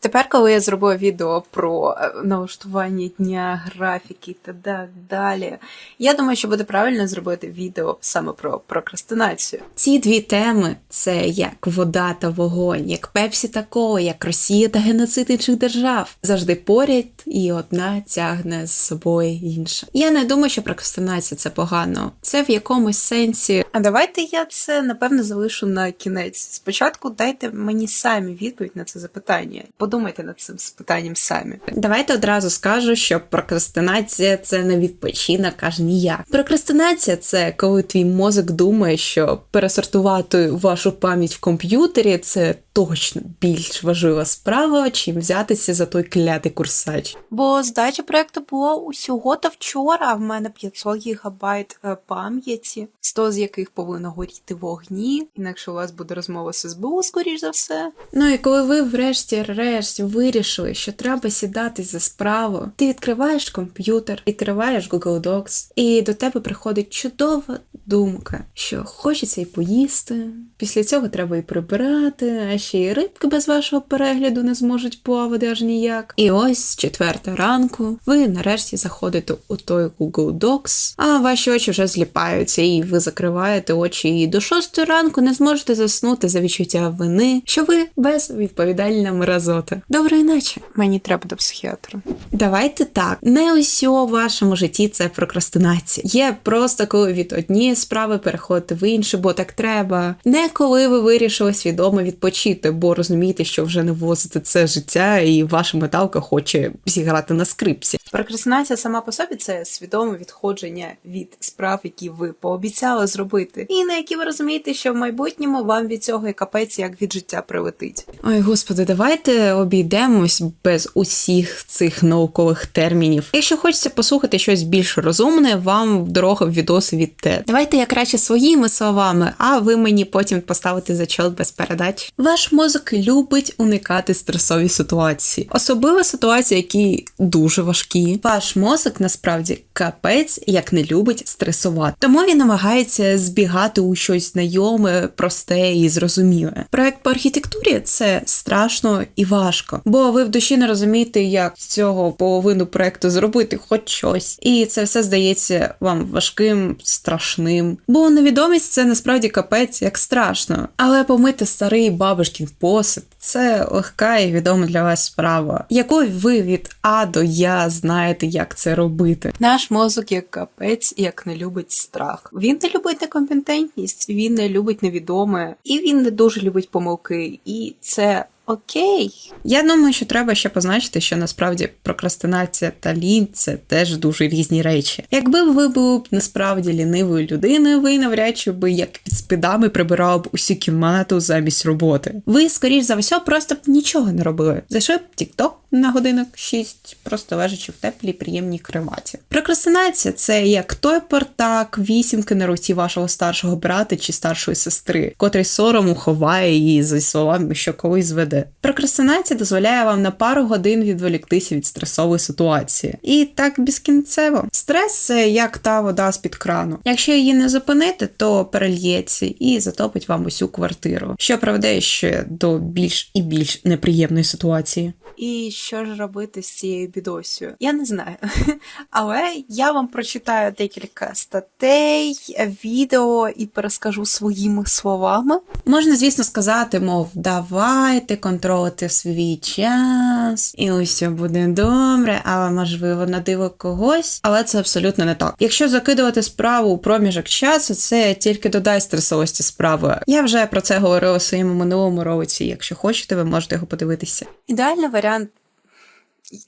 Тепер, коли я зробила відео про е, налаштування дня, графіки та так далі, я думаю, що буде правильно зробити відео саме про прокрастинацію. Ці дві теми це як вода та вогонь, як Пепсі та Кола, як Росія та геноцид інших держав. Завжди поряд, і одна тягне з собою інша. Я не думаю, що прокрастинація це погано. Це в якомусь сенсі А давайте я це напевно залишу на кінець. Спочатку дайте мені самі відповідь на це запитання. Подумайте над цим питанням самі. Давайте одразу скажу, що прокрастинація це не відпочинок аж ніяк. Прокрастинація це коли твій мозок думає, що пересортувати вашу пам'ять в комп'ютері це точно більш важлива справа, чим взятися за той клятий курсач. Бо здача проекту була усього та вчора, а в мене 500 гігабайт е, пам'яті, 100 з яких повинно горіти вогні, інакше у вас буде розмова з СБУ, скоріш за все. Ну і коли ви врешті-решт вирішили, що треба сідати за справу, ти відкриваєш комп'ютер, відкриваєш Google Docs, і до тебе приходить чудова думка, що хочеться і поїсти. Після цього треба і прибирати, а ще й рибки без вашого перегляду не зможуть плавати аж ніяк. І ось четверта ранку, ви нарешті заходите у той Google Docs, а ваші очі вже зліпаються, і ви закриваєте очі, і до шостої ранку не зможете заснути за відчуття вини, що ви безвідповідальна мразота. Добре іначе. Мені треба до психіатра. Давайте так, не усьо в вашому житті це прокрастинація. Є просто коли від однієї справи переходите в іншу, бо так треба. Не коли ви вирішили свідомо відпочити, бо розумієте, що вже не возите це життя, і ваша металка хоче зіграти на скрипці. Прокрастинація сама по собі це свідоме відходження від справ, які ви пообіцяли зробити, і на які ви розумієте, що в майбутньому вам від цього і капець як від життя прилетить. Ой, господи, давайте обійдемось без усіх цих наукових термінів. Якщо хочеться послухати щось більш розумне, вам дорога в відоси від те. Давайте я краще своїми словами, а ви мені потім поставите зачот без передач. Ваш мозок любить уникати стресові ситуації, особливо ситуації, які дуже важкі. Ваш мозок насправді капець як не любить стресувати, тому він намагається збігати у щось знайоме, просте і зрозуміле. Проект по архітектурі це страшно і важко, бо ви в душі не розумієте, як з цього половину проекту зробити хоч щось, і це все здається вам важким, страшним. Бо невідомість це насправді капець як страшно. Але помити старий бабушкін посип. це легка і відома для вас справа, Якою ви від А до Я знаєте, як це робити. Наш мозок як капець, як не любить страх. Він не любить некомпетентність, він не любить невідоме, і він не дуже любить помилки. І це окей. Я думаю, що треба ще позначити, що насправді прокрастинація та лінь це теж дуже різні речі. Якби ви були б насправді лінивою людиною, ви навряд чи би як під спидами прибирали б усю кімнату замість роботи. Ви, скоріш за все, просто б нічого не робили. Зайшли б TikTok на годинок 6, просто лежачи в теплій, приємній криваті. Прокрастинація це як той портак вісімки на руці вашого старшого брата чи старшої сестри, котрий сорому ховає її за словами, що колись зведе. Прокрастинація дозволяє вам на пару годин відволіктися від стресової ситуації. І так безкінцево. Стрес це як та вода з-під крану. Якщо її не зупинити, то перельється і затопить вам усю квартиру, що приведе ще до більш і більш неприємної ситуації. І що ж робити з цією бідосію? Я не знаю. Але я вам прочитаю декілька статей, відео і перескажу своїми словами. Можна, звісно, сказати, мов, давайте контролити свій час, і усе буде добре, але можливо на диво когось, але це абсолютно не так. Якщо закидувати справу у проміжок часу, це тільки додасть стресовості справи. Я вже про це говорила у своєму минулому році. Якщо хочете, ви можете його подивитися. Ідеальний варіант,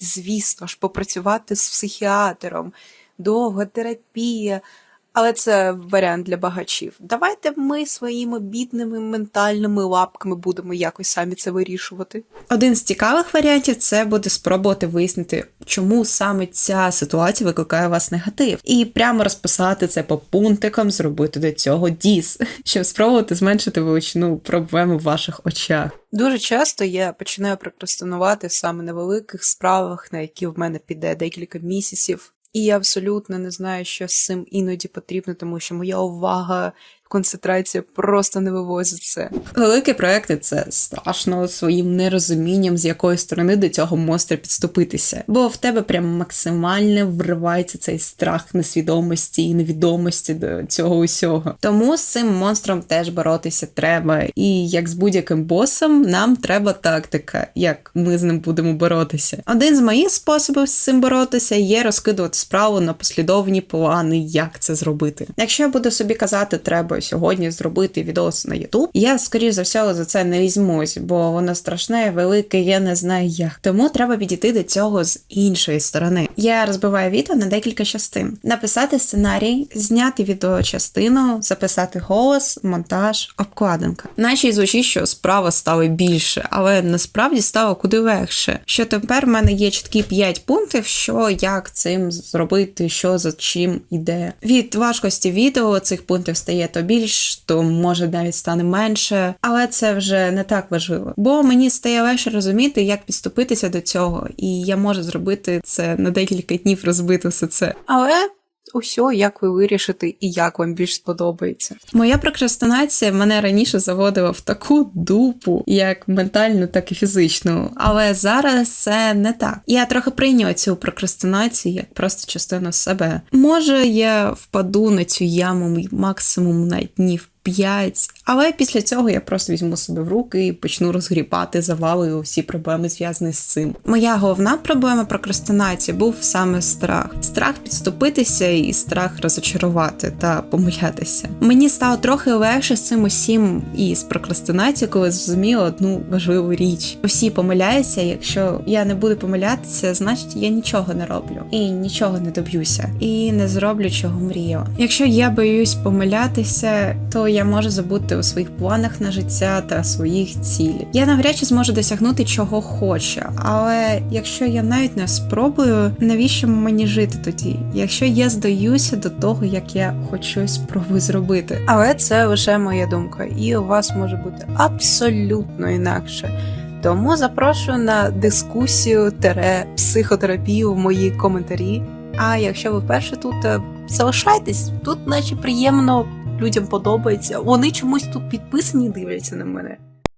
звісно ж, попрацювати з психіатром, довга терапія. Але це варіант для багачів. Давайте ми своїми бідними ментальними лапками будемо якось самі це вирішувати. Один з цікавих варіантів це буде спробувати вияснити, чому саме ця ситуація викликає у вас негатив, і прямо розписати це по пунктикам, зробити до цього діс, щоб спробувати зменшити величину проблеми в ваших очах. Дуже часто я починаю прокрастинувати саме на великих справах, на які в мене піде декілька місяців. І я абсолютно не знаю, що з цим іноді потрібно, тому що моя увага концентрація просто не вивозить це. Великі проекти це страшно своїм нерозумінням, з якої сторони до цього монстра підступитися. Бо в тебе прям максимально вривається цей страх несвідомості і невідомості до цього усього. Тому з цим монстром теж боротися треба. І як з будь-яким босом, нам треба тактика, як ми з ним будемо боротися. Один з моїх способів з цим боротися є розкидувати справу на послідовні плани, як це зробити. Якщо я буду собі казати, треба сьогодні зробити відос на YouTube, я скоріш за все за це не візьмусь, бо воно страшне, велике, я не знаю як. Тому треба підійти до цього з іншої сторони. Я розбиваю відео на декілька частин: написати сценарій, зняти відеочастину, записати голос, монтаж, обкладинка. Наче й звучить, що справа стала більше, але насправді стало куди легше. Що тепер в мене є чіткі 5 пунктів, що як цим зробити, що за чим іде. Від важкості відео цих пунктів стає то більш, то може навіть стане менше, але це вже не так важливо. Бо мені стає легше розуміти, як підступитися до цього, і я можу зробити це на декілька днів розбити все це. Але усьо, як ви вирішите і як вам більш сподобається. Моя прокрастинація мене раніше заводила в таку дупу, як ментальну, так і фізичну. Але зараз це не так. Я трохи прийняла цю прокрастинацію як просто частину себе. Може, я впаду на цю яму максимум на днів 5, але після цього я просто візьму себе в руки і почну розгрібати завалою всі проблеми зв'язані з цим. Моя головна проблема прокрастинації був саме страх: страх підступитися і страх розочарувати та помилятися. Мені стало трохи легше з цим усім і з прокрастинацією, коли зрозуміла одну важливу річ: всі помиляються. Якщо я не буду помилятися, значить я нічого не роблю і нічого не доб'юся, і не зроблю чого мріяла. Якщо я боюсь помилятися, то я можу забути у своїх планах на життя та своїх цілей. Я навряд чи зможу досягнути чого хочу, але якщо я навіть не спробую, навіщо мені жити тоді? Якщо я здаюся до того, як я хоч щось спробую зробити. Але це лише моя думка, і у вас може бути абсолютно інакше. Тому запрошую на дискусію тере психотерапію в мої коментарі. А якщо ви вперше тут, е, залишайтесь, тут наче приємно, людям подобається. Вони чомусь тут підписані, дивляться на мене.